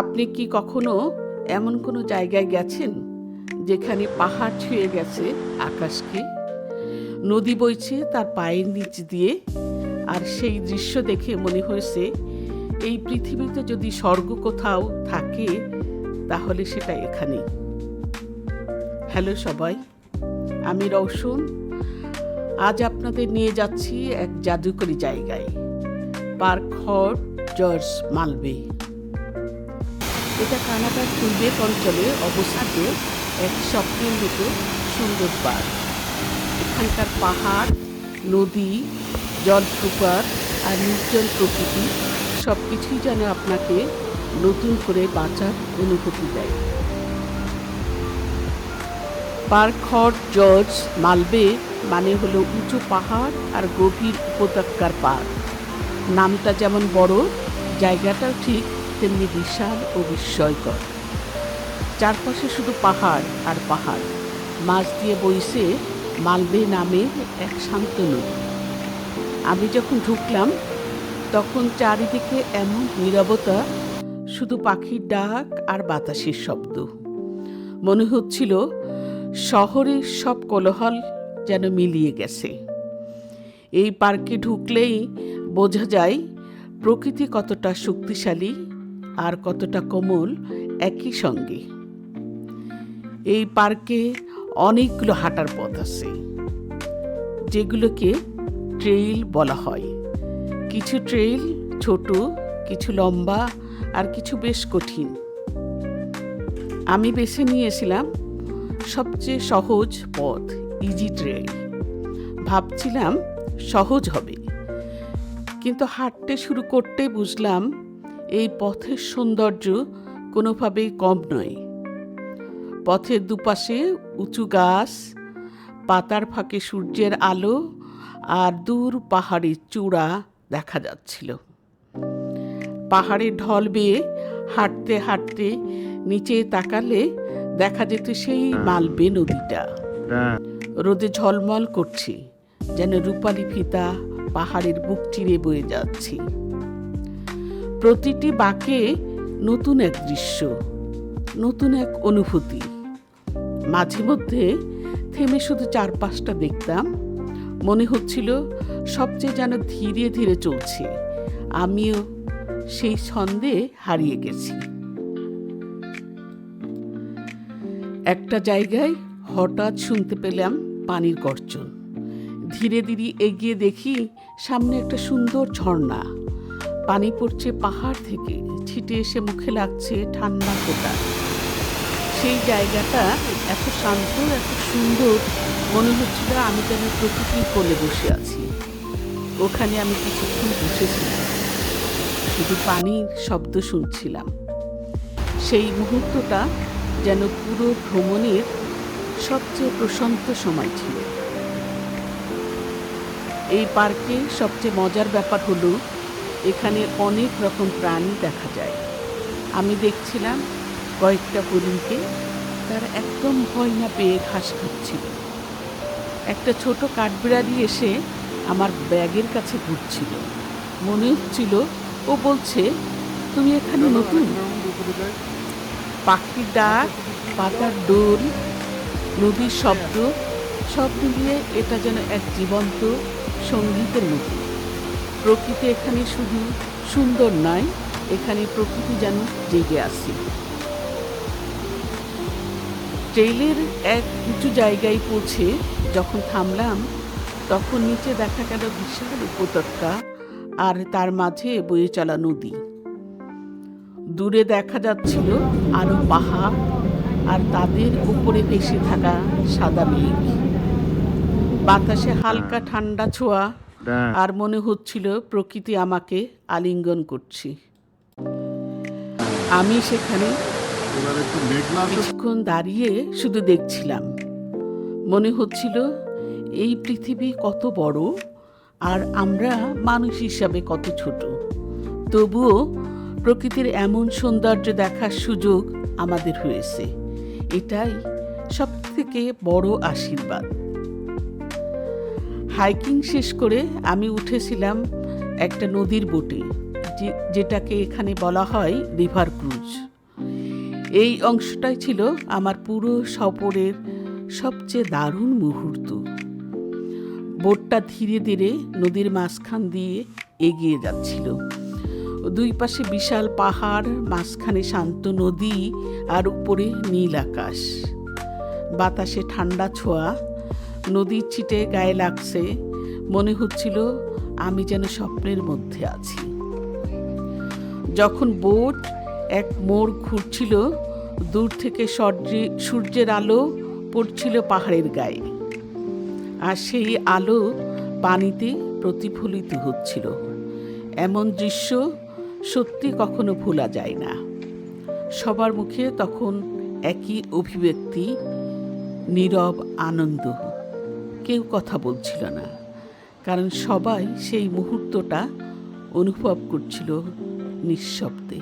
আপনি কি কখনো এমন কোনো জায়গায় গেছেন যেখানে পাহাড় ছুঁয়ে গেছে আকাশকে নদী বইছে তার পায়ের নিচ দিয়ে, আর সেই দৃশ্য দেখে মনে হয়েছে এই পৃথিবীতে যদি স্বর্গ কোথাও থাকে, তাহলে সেটা এখানে। হ্যালো সবাই, আমি রওশন। আজ আপনাদের নিয়ে যাচ্ছি এক জাদুকরী জায়গায়, পার্ক হট, জর্জ মালবে। এটা কানাডার পূর্বের অঞ্চলে অবস্থিত এক স্বপ্নের সুন্দর পার্ক। এখানকার পাহাড়, নদী, জলপ্রপাত আর নির্জন প্রকৃতি সব কিছুই যেন আপনাকে নতুন করে বাঁচার অনুভূতি দেয়। পার্ক হট জর্জ মালবে মানে হলো উঁচু পাহাড় আর গভীর উপত্যকার পার্ক। নামটা যেমন বড়, জায়গাটাও ঠিক তেমনি বিশাল ও বিস্ময়কর। চারপাশে শুধু পাহাড় আর পাহাড়। মাছ দিয়ে বইছে মালবে নামের এক শান্ত নদী। আমি যখন ঢুকলাম, তখন চারিদিকে এমন নীরবতা, শুধু পাখির ডাক আর বাতাসের শব্দ। মনে হচ্ছিল শহরের সব কোলাহল যেন মিলিয়ে গেছে। এই পার্কে ঢুকলেই বোঝা যায় প্রকৃতি কতটা শক্তিশালী আর কতটা কোমল, একই সঙ্গে। এই পার্কে অনেকগুলো হাঁটার পথ আছে, যেগুলোকে ট্রেইল বলা হয়। কিছু ট্রেইল ছোট, কিছু লম্বা আর কিছু বেশ কঠিন। আমি বেছে নিয়েছিলাম সবচেয়ে সহজ পথ ইজি ট্রেইল ভাবছিলাম সহজ হবে, কিন্তু হাঁটতে শুরু করতে বুঝলাম এই পথের সৌন্দর্য কোনোভাবেই কম নয়। পথের দুপাশে উঁচু গাছ পাতার ফাঁকে সূর্যের আলো আর দূর পাহাড়ের চূড়া দেখা যাচ্ছিল। পাহাড়ের ঢল বেয়ে হাঁটতে হাঁটতে নিচে তাকালে দেখা যেত সেই মালবে নদীটা। রোদে ঝলমল করছে যেন রূপালি ফিতা পাহাড়ের বুক চিরে বয়ে যাচ্ছে। প্রতিটি বাঁকে নতুন এক দৃশ্য, নতুন এক অনুভূতি। মাঝে মধ্যে থেমে শুধু চারপাশটা দেখতাম, মনে হচ্ছিল সবচেয়ে যেন ধীরে ধীরে চলছে, আমিও সেই ছন্দে হারিয়ে গেছি। একটা জায়গায় হঠাৎ শুনতে পেলাম পানির গর্জন। ধীরে ধীরে এগিয়ে দেখি সামনে একটা সুন্দর ঝর্ণা পানি পড়ছে পাহাড় থেকে, ছিটে এসে মুখে লাগছে ঠান্ডা ফোটা। সেই জায়গাটা এত শান্ত, এত সুন্দর, মনে হচ্ছিল আমি যেন প্রকৃতির কোলে বসে আছি। ওখানে আমি কিছুক্ষণ বসেছিলাম। শুধু পানির শব্দ শুনছিলাম। সেই মুহূর্তটা যেন পুরো ভ্রমণের সবচেয়ে প্রশান্ত সময় ছিল। এই পার্কে সবচেয়ে মজার ব্যাপার হলো এখানে অনেক রকম প্রাণী দেখা যায়। আমি দেখছিলাম কয়েকটা হরিণকে, তারা একদম ভয় না পেয়ে ঘাস খাচ্ছিল। একটা ছোট কাঠবিড়ালি এসে আমার ব্যাগের কাছে ঘুরছিল। মনে হচ্ছিল, ও বলছে, তুমি এখানে নতুন? পাখির ডাক, পাতার ডোল, নদীর শব্দ, সব মিলিয়ে এটা যেন এক জীবন্ত সঙ্গীতের মতো প্রকৃতি এখানে শুধু সুন্দর নয়, এখানে প্রকৃতি যেন জেগে আসে ট্রেইলের এক উঁচু জায়গায় পৌঁছে যখন থামলাম, তখন নিচে দেখা গেল বিশাল উপত্যকা আর তার মাঝে বয়ে চলা নদী। দূরে দেখা যাচ্ছিল আরও পাহাড় আর তাদের উপরে ভেসে থাকা সাদা মেঘ। বাতাসে হালকা ঠান্ডা ছোঁয়া আর মনে হচ্ছিল প্রকৃতি আমাকে আলিঙ্গন করছি। আমি সেখানে কিছুক্ষণ দাঁড়িয়ে শুধু দেখছিলাম। মনে হচ্ছিল এই পৃথিবী কত বড় আর আমরা মানুষ হিসাবে কত ছোট। তবুও প্রকৃতির এমন সৌন্দর্য দেখার সুযোগ আমাদের হয়েছে। এটাই সব থেকে বড় আশীর্বাদ। হাইকিং শেষ করে আমি উঠেছিলাম একটা নদীর বোটে, যে- যেটাকে এখানে বলা হয় রিভার ক্রুজ। এই অংশটাই ছিল আমার পুরো সফরের সবচেয়ে দারুণ মুহূর্ত। বোটটা ধীরে ধীরে নদীর মাঝখান দিয়ে এগিয়ে যাচ্ছিল। দুই পাশে বিশাল পাহাড়, মাঝখানে শান্ত নদী আর উপরে নীল আকাশ। বাতাসে ঠান্ডা ছোঁয়া নদীর ছিটে গায়ে লাগছে। মনে হচ্ছিল আমি যেন স্বপ্নের মধ্যে আছি। যখন বোট এক মোড় ঘুরছিল, দূর থেকে সূর্যের আলো পড়ছিল পাহাড়ের গায়ে। আর সেই আলো পানিতে প্রতিফলিত হচ্ছিল। এমন দৃশ্য সত্যি কখনো ভোলা যায় না। সবার মুখে তখন একই অভিব্যক্তি, নীরব আনন্দ। কেউ কথা বলছিল না, কারণ সবাই সেই মুহূর্তটা অনুভব করছিল নিঃশব্দে।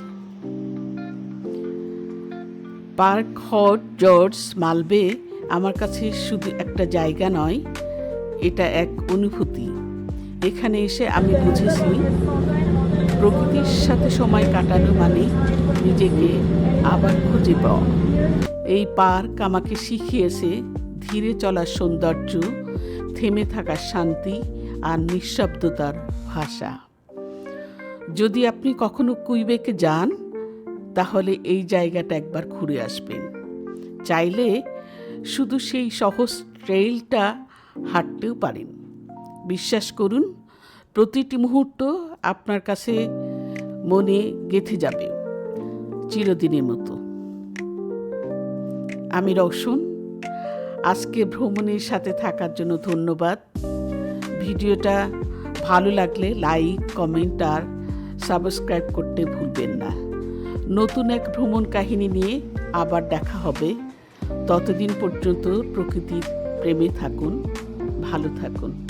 পার্ক হট জর্জ মালবে আমার কাছে শুধু একটা জায়গা নয়, এটা এক অনুভূতি। এখানে এসে আমি বুঝেছি, প্রকৃতির সাথে সময় কাটানো মানে নিজেকে আবার খুঁজে পাওয়া। এই পার্ক আমাকে শিখিয়েছে ধীরে চলার সৌন্দর্য থেমে থাকার শান্তি আর নিঃশব্দতার ভাষা। যদি আপনি কখনো কুইবেকে যান, তাহলে এই জায়গাটা একবার ঘুরে আসবেন। চাইলে শুধু সেই সহজ ট্রেইলটা হাঁটতেও পারেন। বিশ্বাস করুন, প্রতিটি মুহূর্ত আপনার কাছে মনে গেঁথে যাবে, চিরদিনের মতো। আমি রওশন আজকে ভ্রমণের সাথে থাকার জন্য ধন্যবাদ। ভিডিওটা ভালো লাগলে লাইক, কমেন্ট আর সাবস্ক্রাইব করতে ভুলবেন না। নতুন এক ভ্রমণ কাহিনী নিয়ে আবার দেখা হবে। ততদিন পর্যন্ত প্রকৃতির প্রেমে থাকুন, ভালো থাকুন।